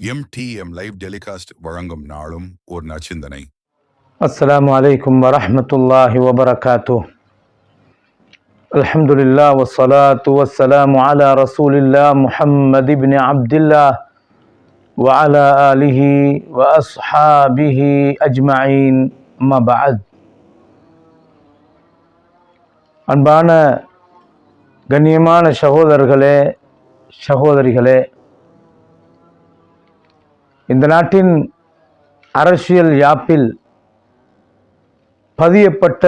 MTM live telecast வழங்கும் நாளும் ஒரு நச்சிந்தனை السلام عليكم ورحمة الله وبركاته الحمد لله والصلاة والسلام على رسول الله محمد بن عبد الله وعلى آله وأصحابه أجمعين ما بعد அன்பான கண்ணியமான சகோதரர்களே சகோதரிகளே இந்த நாட்டின் அரசியல் யாப்பில் பதியப்பட்ட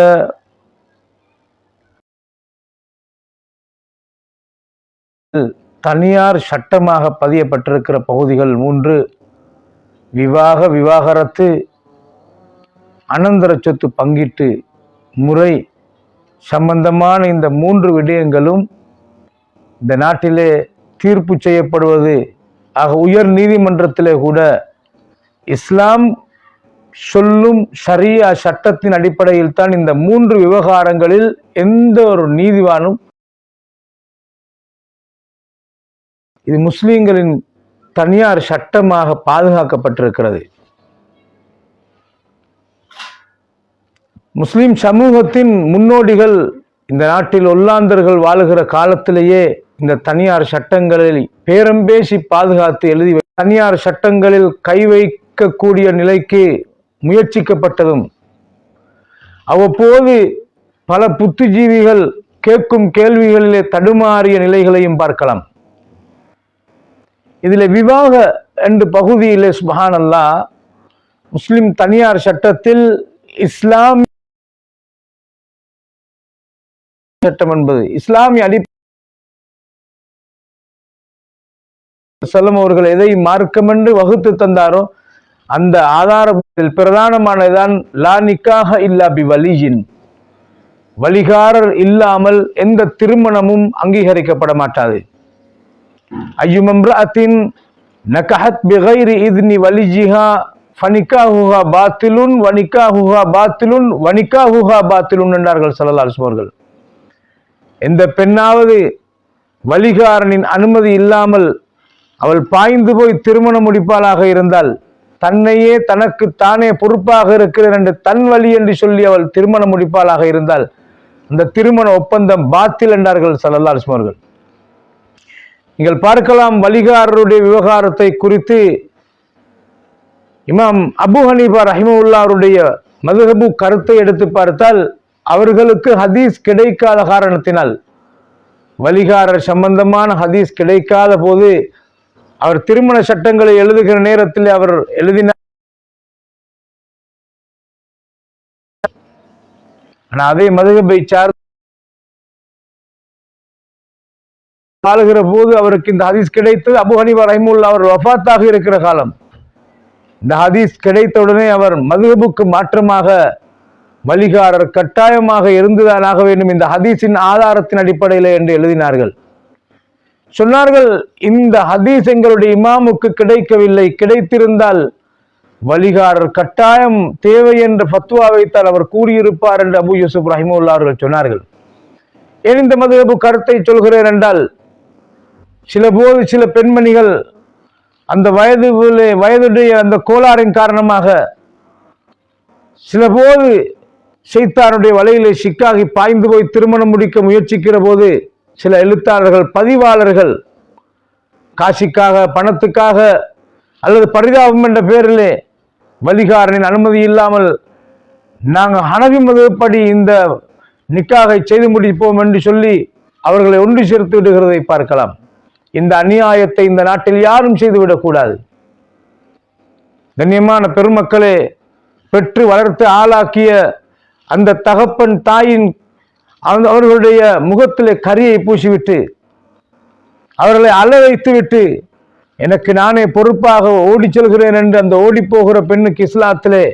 தனியார் சட்டமாக பதியப்பட்டிருக்கிற பகுதிகள் மூன்று. விவாக விவாகரத்து அனந்தர சொத்து பங்கீட்டு முறை சம்பந்தமான இந்த மூன்று விடயங்களும் இந்த நாட்டிலே தீர்ப்பு செய்யப்படுவது ஆக உயர் நீதிமன்றத்திலே கூட இஸ்லாம் சொல்லும் ஷரியா சட்டத்தின் அடிப்படையில் தான் இந்த மூன்று விவகாரங்களில் எந்த ஒரு நீதிவானும் இது முஸ்லிம்களின் தனியார் சட்டமாக பாதுகாக்கப்பட்டிருக்கிறது. முஸ்லிம் சமூகத்தின் முன்னோடிகள் இந்த நாட்டில் ஒல்லாந்தர்கள் வாழுகிற காலத்திலேயே இந்த தனியார் சட்டங்களில் பேரம் பேசி பாதுகாத்து எழுதி தனியார் சட்டங்களில் கை வைக்கக்கூடிய நிலைக்கு முயற்சிக்கப்பட்டதும் அவ்வப்போது பல புத்திஜீவிகள் கேட்கும் கேள்விகளிலே தடுமாறிய நிலைகளையும் பார்க்கலாம். இதில் விவாக என்று பகுதியிலே சுபஹான் முஸ்லிம் தனியார் சட்டத்தில் இஸ்லாம் சட்டம் என்பது இஸ்லாமிய அடி செல்லம் அவர்கள் எதை மார்க்கம் என்று வகுத்து தந்தாரோ அந்த ஆதாரத்தில் பிரதானமானதுதான் லா நிக்காக இல்லா பி வலியின் வழிகாரர் இல்லாமல் எந்த திருமணமும் அங்கீகரிக்கப்பட மாட்டாது. ஐயுமம்ரத்தின் நகஹத் பிகைரி இத்னி வலிஜிஹா ஃபனிகாஹுஹா பாத்திலுன் வனிகாஹுஹா பாத்திலுன் வனிகாஹுஹா பாத்திலுன் என்றார்கள் ஸல்லல்லாஹு அலைஹி அவர்கள். எந்த பெண்ணாவது வழிகாரனின் அனுமதி இல்லாமல் அவள் பாய்ந்து போய் திருமணம் முடிப்பாளாக இருந்தால் தன்னையே தனக்கு தானே பொறுப்பாக இருக்கிறேன் என்று தன் வழி என்று சொல்லி அவள் திருமணம் முடிப்பாளாக இருந்தால் அந்த திருமண ஒப்பந்தம் பாத்தில் என்றார்கள் ஸல்லல்லாஹு சுமார்கள் நீங்கள் பார்க்கலாம் வலிகாரருடைய விவகாரத்தை குறித்து இமாம் அபு ஹனீஃபா ரஹிமவுல்லாருடைய மதுஹபு கருத்தை எடுத்து பார்த்தால் அவர்களுக்கு ஹதீஸ் கிடைக்காத காரணத்தினால் வலிகாரர் சம்பந்தமான ஹதீஸ் கிடைக்காத போது அவர் திருமண சட்டங்களை எழுதுகிற நேரத்தில் அவர் எழுதினார் ஆனா அதே மதுகபை சார் வாழுகிற போது அவருக்கு இந்த ஹதீஸ் கிடைத்தது. அபு ஹனிஃபா ரஹிமுல்லா அவர் வஃபாத்தாக இருக்கிற காலம். இந்த ஹதீஸ் கிடைத்தவுடனே அவர் மதுகபுக்கு மாற்றமாக வழிகாரர் கட்டாயமாக இருந்துதானாக வேண்டும். இந்த ஹதீஸின் ஆதாரத்தின் அடிப்படையில் என்று எழுதினார்கள். சொன்னார்கள் இந்த ஹதீஸ் எங்களுடைய இமாமுக்கு கிடைக்கவில்லை. கிடைத்திருந்தால் வழிகாரர் கட்டாயம் தேவை என்ற ஃபத்வா வைத்தால் அவர் கூறியிருப்பார் என்று அபு யூசுப் ரஹிமுல்லா அவர்கள் சொன்னார்கள். ஏன் இந்த மதுரபு கருத்தை சொல்கிறேன் என்றால் சில போது சில பெண்மணிகள் அந்த வயது வயதுடைய அந்த கோளாறின் காரணமாக சில போது சைத்தானுடைய வலையிலே சிக்காகி பாய்ந்து போய் திருமணம் முடிக்க முயற்சிக்கிற போது சில எழுத்தாளர்கள் பதிவாளர்கள் காசிக்காக பணத்துக்காக அல்லது பரிதாபம் என்ற பேரிலே வழிகாரனின் அனுமதி இல்லாமல் நாங்கள் ஹனவி மதுப்படி இந்த நிக்காகை செய்து முடிப்போம் என்று சொல்லி அவர்களை ஒன்று சேர்த்து விடுகிறதை பார்க்கலாம். இந்த அநியாயத்தை இந்த நாட்டில் யாரும் செய்துவிடக்கூடாது கண்ணியமான பெருமக்களே பெற்று வளர்த்து ஆளாக்கிய அந்த தகப்பன் தாயின் அந்த அவர்களுடைய முகத்திலே கரியை பூசிவிட்டு அவர்களை அழ வைத்துவிட்டு எனக்கு நானே பொறுப்பாக ஓடிச் செல்கிறேன் என்று அந்த ஓடி போகிற பெண்ணுக்கு இஸ்லாத்திலே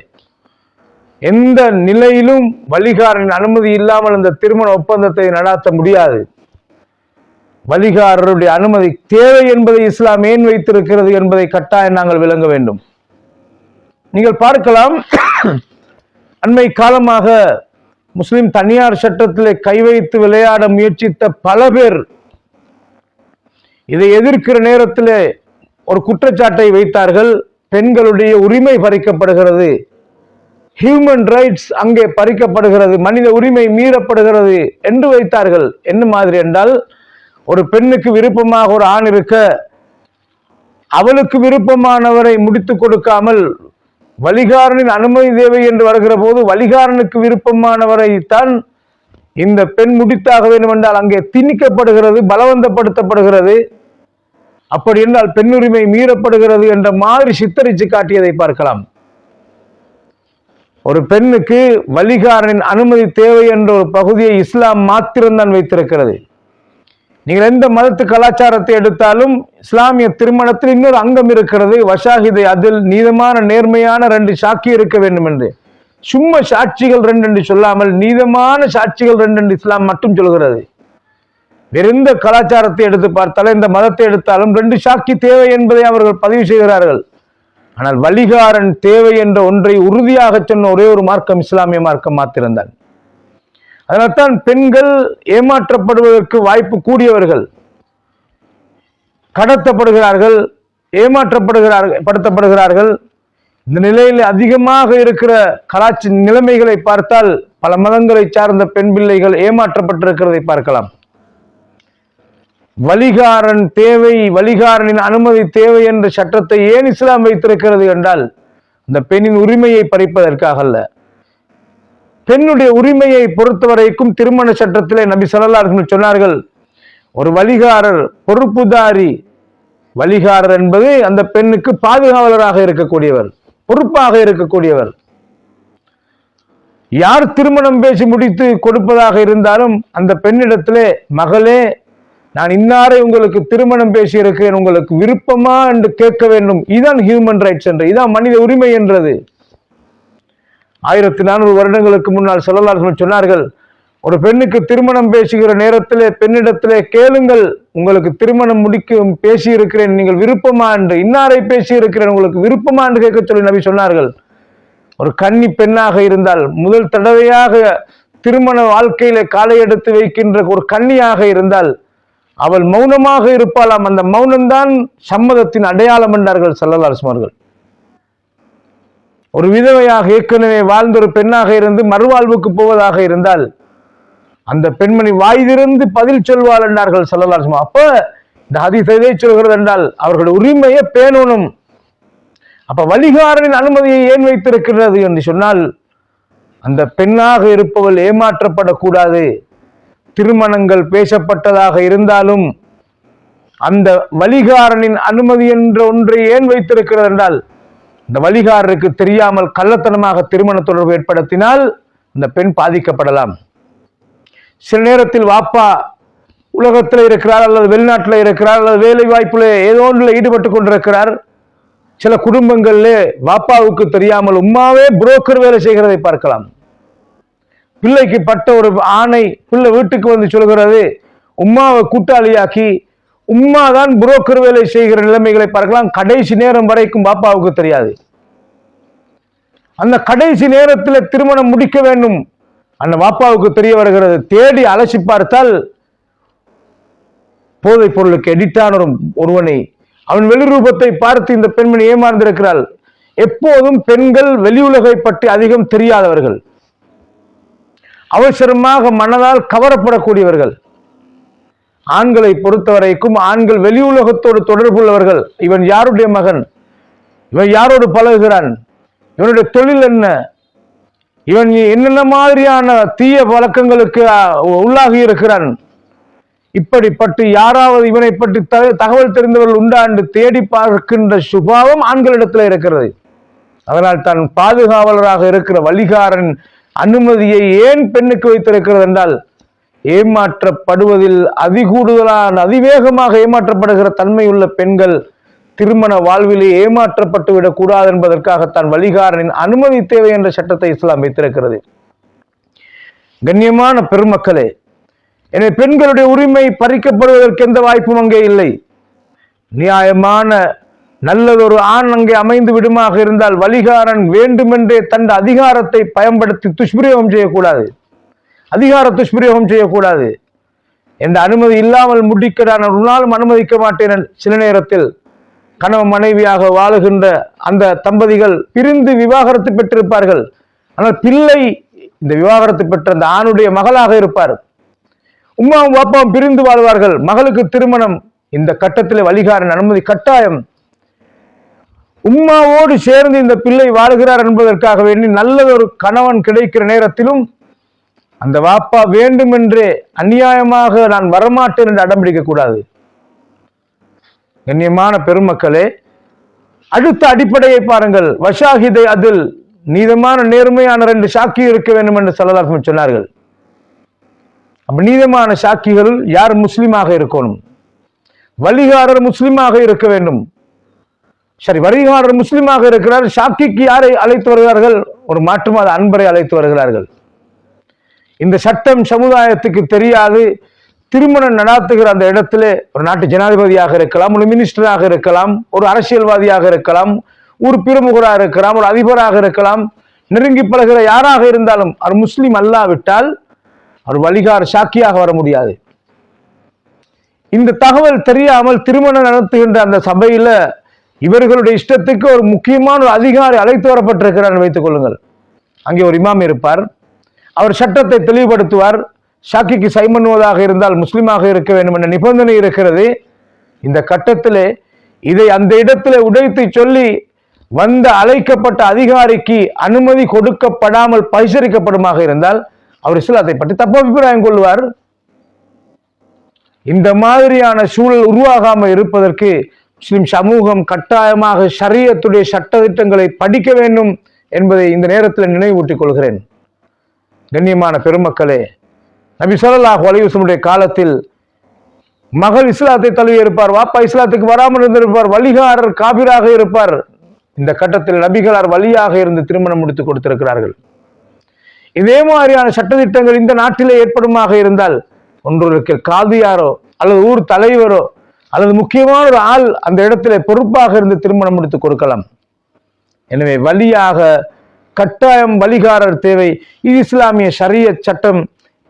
எந்த நிலையிலும் வழிகாரின் அனுமதி இல்லாமல் அந்த திருமண ஒப்பந்தத்தை நடாத்த முடியாது. வழிகாரருடைய அனுமதி தேவை என்பதை இஸ்லாம் ஏன் வைத்திருக்கிறது என்பதை கட்டாயம் நாங்கள் விளங்க வேண்டும். நீங்கள் பார்க்கலாம் அண்மை காலமாக முஸ்லிம் தனியார் சட்டத்திலே கை வைத்து விளையாட முயற்சித்த பல பேர் இதை எதிர்க்கிற நேரத்திலே ஒரு குற்றச்சாட்டை வைத்தார்கள். பெண்களுடைய உரிமை பறிக்கப்படுகிறது. ஹியூமன் ரைட்ஸ் அங்கே பறிக்கப்படுகிறது. மனித உரிமை மீறப்படுகிறது என்று வைத்தார்கள். என்ன மாதிரி என்றால் ஒரு பெண்ணுக்கு விருப்பமாக ஒரு ஆண் இருக்க அவளுக்கு விருப்பமானவரை முடித்துக் கொடுக்காமல் வலிகாரனின் அனுமதி தேவை என்று வருகிற போது வலிகாரனுக்கு விருப்பமானவரை தான் இந்த பெண் முடித்தாக வேண்டும் என்றால் அங்கே திணிக்கப்படுகிறது பலவந்தப்படுத்தப்படுகிறது. அப்படி என்றால் பெண்ணுரிமை மீறப்படுகிறது என்ற மாதிரி சித்தரித்து காட்டியதை பார்க்கலாம். ஒரு பெண்ணுக்கு வலிகாரனின் அனுமதி தேவை என்ற ஒரு பகுதியை இஸ்லாம் மாத்திரம்தான் வைத்திருக்கிறது. நீங்கள் எந்த மதத்து கலாச்சாரத்தை எடுத்தாலும் இஸ்லாமிய திருமணத்தில் இன்னொரு அங்கம் இருக்கிறது. வஷாஹிதை அதில் நீதமான நேர்மையான ரெண்டு சாட்சி இருக்க வேண்டும் என்று. சும்மா சாட்சிகள் ரெண்டு என்று சொல்லாமல் நீதமான சாட்சிகள் ரெண்டு என்று இஸ்லாம் மட்டும் சொல்கிறது. வேற எந்த கலாச்சாரத்தை எடுத்து பார்த்தாலும் இந்த மதத்தை எடுத்தாலும் ரெண்டு சாட்சி தேவை என்பதை அவர்கள் பதிவு செய்கிறார்கள். ஆனால் வலிகாரன் தேவை என்ற ஒன்றை உறுதியாக சொன்ன ஒரே ஒரு மார்க்கம் இஸ்லாமிய மார்க்கம் மாத்திருந்தான் அதனால்தான் பெண்கள் ஏமாற்றப்படுவதற்கு வாய்ப்பு கூடியவர்கள் கடத்தப்படுகிறார்கள் ஏமாற்றப்படுகிறார்கள் படுத்தப்படுகிறார்கள். இந்த நிலையில் அதிகமாக இருக்கிற கலாச்சி நிலைமைகளை பார்த்தால் பல மதங்களை சார்ந்த பெண் பிள்ளைகள் ஏமாற்றப்பட்டிருக்கிறதை பார்க்கலாம். வலிகாரன் தேவை வலிகாரனின் அனுமதி தேவை என்ற சட்டத்தை ஏன் இஸ்லாம் வைத்திருக்கிறது என்றால் இந்த பெண்ணின் உரிமையை பறிப்பதற்காக அல்ல. பெண்ணுடைய உரிமையை பொறுத்தவரைக்கும் திருமண சட்டத்திலே நபி சொல்லலார்கள் சொன்னார்கள் ஒரு வழிகாரர் பொறுப்புதாரி. வழிகாரர் என்பது அந்த பெண்ணுக்கு பாதுகாவலராக இருக்கக்கூடியவர் பொறுப்பாக இருக்கக்கூடியவர். யார் திருமணம் பேசி முடித்து கொடுப்பதாக இருந்தாலும் அந்த பெண்ணிடத்திலே மகளே நான் இன்னாரை உங்களுக்கு திருமணம் பேசி இருக்கிறேன் உங்களுக்கு விருப்பமா? என்று கேட்க வேண்டும். இதுதான் ஹியூமன் ரைட்ஸ் என்று இதான் மனித உரிமை என்றது. ஆயிரத்தி நானூறு வருடங்களுக்கு முன்னால் சொல்லலார்கள் சொன்னார்கள் ஒரு பெண்ணுக்கு திருமணம் பேசுகிற நேரத்திலே பெண்ணிடத்திலே கேளுங்கள் உங்களுக்கு திருமணம் முடிக்கும் பேசி இருக்கிறேன் நீங்கள் விருப்பமா என்று இன்னாரை பேசி இருக்கிறேன் உங்களுக்கு விருப்பமா என்று கேட்க சொல்லி நபி சொன்னார்கள். ஒரு கன்னி பெண்ணாக இருந்தால் முதல் தடவையாக திருமண வாழ்க்கையில காலை எடுத்து வைக்கின்ற ஒரு கன்னியாக இருந்தால் அவள் மௌனமாக இருப்பாளாம். அந்த மௌனம்தான் சம்மதத்தின் அடையாளம் என்றார்கள் சல்லல்லாஸ்மார்கள் ஒரு விதவையாக ஏற்கனவே வாழ்ந்த ஒரு பெண்ணாக இருந்து மறுவாழ்வுக்கு போவதாக இருந்தால் அந்த பெண்மணி வாய் திறந்து பதில் சொல்வாள் என்றார்கள் சல்லல்லாஸ்மா அப்ப இந்த ஹதீஸ் எதை சொல்கிறது என்றால் அவர்கள் உரிமையை பேணணும். அப்ப வழிகாரனின் அனுமதியை ஏன் வைத்திருக்கிறது என்று சொன்னால் அந்த பெண்ணாக இருப்பவள் ஏமாற்றப்படக்கூடாது. திருமணங்கள் பேசப்பட்டதாக இருந்தாலும் அந்த வழிகாரனின் அனுமதி என்ற ஒன்றை ஏன் வைத்திருக்கிறது என்றால் இந்த வழிகாரருக்கு தெரியாமல் கள்ளத்தனமாக திருமண தொடர்பு ஏற்படுத்தினால் இந்த பெண் பாதிக்கப்படலாம். சில நேரத்தில் வாப்பா உலகத்தில் இருக்கிறார் அல்லது வெளிநாட்டில் இருக்கிறார் அல்லது வேலை வாய்ப்பில் ஏதோ ஒன்றில் ஈடுபட்டு கொண்டிருக்கிறார். சில குடும்பங்களிலே வாப்பாவுக்கு தெரியாமல் உம்மாவே புரோக்கர் வேலை செய்கிறதை பார்க்கலாம். பிள்ளைக்கு பட்ட ஒரு ஆணை பிள்ளை வீட்டுக்கு வந்து சொல்கிறது உம்மாவை கூட்டாளியாக்கி உம்மா தான் புரோக்கர் வேலை செய்கிற நிலைமைகளை பார்க்கலாம். கடைசி நேரம் வரைக்கும் பாப்பாவுக்கு தெரியாது. அந்த கடைசி நேரத்தில் திருமணம் முடிக்க வேண்டும். அந்த பாப்பாவுக்கு தெரிய வருகிறது. தேடி அலசி பார்த்தால் போதைப் பொருளுக்கு எடிட்டான ஒரு ஒருவனை அவன் வெளிரூபத்தை பார்த்து இந்த பெண்மணி ஏமாந்திருக்கிறாள். எப்போதும் பெண்கள் வெளி உலகை பற்றி அதிகம் தெரியாதவர்கள். அவசரமாக மனதால் கவரப்படக்கூடியவர்கள். ஆண்களை பொறுத்தவரைக்கும் ஆண்கள் வெளி உலகத்தோடு தொடர்புள்ளவர்கள். இவன் யாருடைய மகன்? இவன் யாரோடு பழகுகிறான்? இவனுடைய தொழில் என்ன? இவன் என்னென்ன மாதிரியான தீய பழக்கங்களுக்கு உள்ளாகி இருக்கிறான்? இப்படிப்பட்டு யாராவது இவனை பற்றி தகவல் தெரிந்தவர்கள் உண்டா என்று தேடி பார்க்கின்ற சுபாவம் ஆண்களிடத்தில் இருக்கிறது. அதனால் தான் பாதுகாவலராக இருக்கிற வழிகாரன் அனுமதியை ஏன் பெண்ணுக்கு வைத்திருக்கிறது என்றால் ஏமாற்றப்படுவதில் அதிகூடுதலான அதிவேகமாக ஏமாற்றப்படுகிற தன்மையுள்ள பெண்கள் திருமண வாழ்விலே ஏமாற்றப்பட்டு விடக்கூடாது என்பதற்காகத்தான் வழிகாரனின் அனுமதி தேவை என்ற சட்டத்தை இஸ்லாம் வைத்திருக்கிறது கண்ணியமான பெருமக்களே எனவே பெண்களுடைய உரிமை பறிக்கப்படுவதற்கு எந்த வாய்ப்பும் அங்கே இல்லை. நியாயமான நல்லதொரு ஆண் அங்கே அமைந்து விடுமாக இருந்தால் வலிகாரன் வேண்டுமென்றே தன் அதிகாரத்தை பயன்படுத்தி துஷ்பிரயோகம் செய்யக்கூடாது. அதிகார துஷ்பிரயோகம் செய்யக்கூடாது. எந்த அனுமதி இல்லாமல் முடிக்க நான் ஒரு நாளும் அனுமதிக்க மாட்டேன். சில நேரத்தில் கணவன் மனைவியாக வாழுகின்ற அந்த தம்பதிகள் பிரிந்து விவாகரத்து பெற்றிருப்பார்கள். ஆனால் பிள்ளை இந்த விவாகரத்து பெற்ற அந்த ஆணுடைய மகளாக இருப்பார். உமாவும் பாப்பாவும் பிரிந்து வாழ்வார்கள். மகளுக்கு திருமணம் இந்த கட்டத்தில் வழிகாரன் அனுமதி கட்டாயம். உம்மாவோடு சேர்ந்து இந்த பிள்ளை வாழ்கிறார் என்பதற்காக வேண்டி நல்லதொரு கணவன் கிடைக்கிற நேரத்திலும் அந்த வாப்பா வேண்டுமென்றே அநியாயமாக நான் வரமாட்டேன் என்று அடம் பிடிக்க கூடாது. கண்ணியமான பெருமக்களே அடுத்த அடிப்படையை பாருங்கள். வஷாஹிதை அதில் நீதமான நேர்மையான ரெண்டு சாக்கி இருக்க வேண்டும் என்று சல்லல்லாஹு சொன்னார்கள். அப்ப நீதமான சாக்கிகள் யார் முஸ்லீமாக இருக்கணும்? வழிகாரர் முஸ்லீமாக இருக்க வேண்டும். சரி வழிகாரர் முஸ்லீமாக இருக்கிறார் சாக்கிக்கு யாரை அழைத்து வருகிறார்கள்? ஒரு மாற்றுமாத அன்பரை அழைத்து வருகிறார்கள். இந்த சட்டம் சமுதாயத்துக்கு தெரியாது. திருமணம் நடாத்துகிற அந்த இடத்திலே ஒரு நாட்டு ஜனாதிபதியாக இருக்கலாம் ஒரு மினிஸ்டராக இருக்கலாம் ஒரு அரசியல்வாதியாக இருக்கலாம் ஒரு பிரமுகராக இருக்கலாம் ஒரு அதிபராக இருக்கலாம் நெருங்கி பழகிற யாராக இருந்தாலும் அவர் முஸ்லீம் அல்லாவிட்டால் அவர் வழிகார் சாக்கியாக வர முடியாது. இந்த தகவல் தெரியாமல் திருமணம் நடத்துகின்ற அந்த சபையில இவர்களுடைய இஷ்டத்துக்கு ஒரு முக்கியமான ஒரு அதிகாரி அழைத்து வரப்பட்டிருக்கிறார் வைத்துக் கொள்ளுங்கள். அங்கே ஒரு இமாம் இருப்பார். அவர் சட்டத்தை தெளிவுபடுத்துவார் ஷாக்கிக்கு சை பண்ணுவதாக இருந்தால் முஸ்லீமாக இருக்க வேண்டும் என்ற நிபந்தனை இருக்கிறது. இந்த கட்டத்திலே இதை அந்த இடத்திலே உடைத்து சொல்லி வந்த அழைக்கப்பட்ட அதிகாரிக்கு அனுமதி கொடுக்கப்படாமல் பரிசரிக்கப்படுமாக இருந்தால் அவர் இஸ்லாத்தை பற்றி தப்பு அபிப்பிராயம் கொள்வார். இந்த மாதிரியான சூழல் உருவாகாமல் இருப்பதற்கு முஸ்லிம் சமூகம் கட்டாயமாக சரீரத்துடைய சட்ட திட்டங்களை படிக்க வேண்டும் என்பதை இந்த நேரத்தில் நினைவூட்டிக் கொள்கிறேன். கண்ணியமான பெருமக்களே நபி சொல்லலாஹ் அலைஹி காலத்தில் மகள் இஸ்லாத்தை தழுவி இருப்பார் வாப்பா இஸ்லாத்துக்கு வராமல் இருந்திருப்பார் வழிகாரர் காபிராக இருப்பார். இந்த கட்டத்தில் நபிகளார் வழியாக இருந்து திருமணம் முடித்து கொடுத்திருக்கிறார்கள். இதே மாதிரியான சட்டத்திட்டங்கள் இந்த நாட்டிலே ஏற்படுமாக இருந்தால் ஒன்றுக்கு காதியாரோ அல்லது ஊர் தலைவரோ அல்லது முக்கியமான ஒரு ஆள் அந்த இடத்திலே பொறுப்பாக இருந்து திருமணம் முடித்து கொடுக்கலாம். எனவே வழியாக கட்டாயம் வழிகாரர் தேவை. இது இஸ்லாமிய ஷரியத் சட்டம்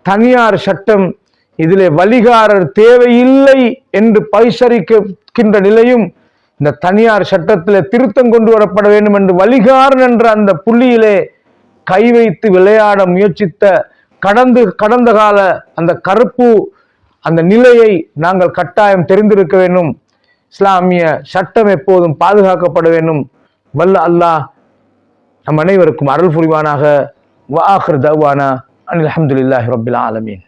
தனியார் சட்டம். இதிலே வழிகாரர் தேவையில்லை என்று பரிசரிக்கின்ற நிலையும் இந்த தனியார் சட்டத்தில் திருத்தம் கொண்டு வரப்பட வேண்டும் என்று வழிகாரன் என்ற அந்த புள்ளியிலே கை வைத்து விளையாட முயற்சித்த கடந்து கடந்த கால அந்த கருப்பு அந்த நிலையை நாங்கள் கட்டாயம் தெரிந்திருக்க வேண்டும். இஸ்லாமிய சட்டம் எப்போதும் பாதுகாக்கப்பட வேண்டும். வல்ல அல்லாஹ் நம் அனைவருக்கும் அருள் புரிவானாக வாஹர் தவானா அனில் அஹமதுல்லாஹி ரபில் ஆலமீன்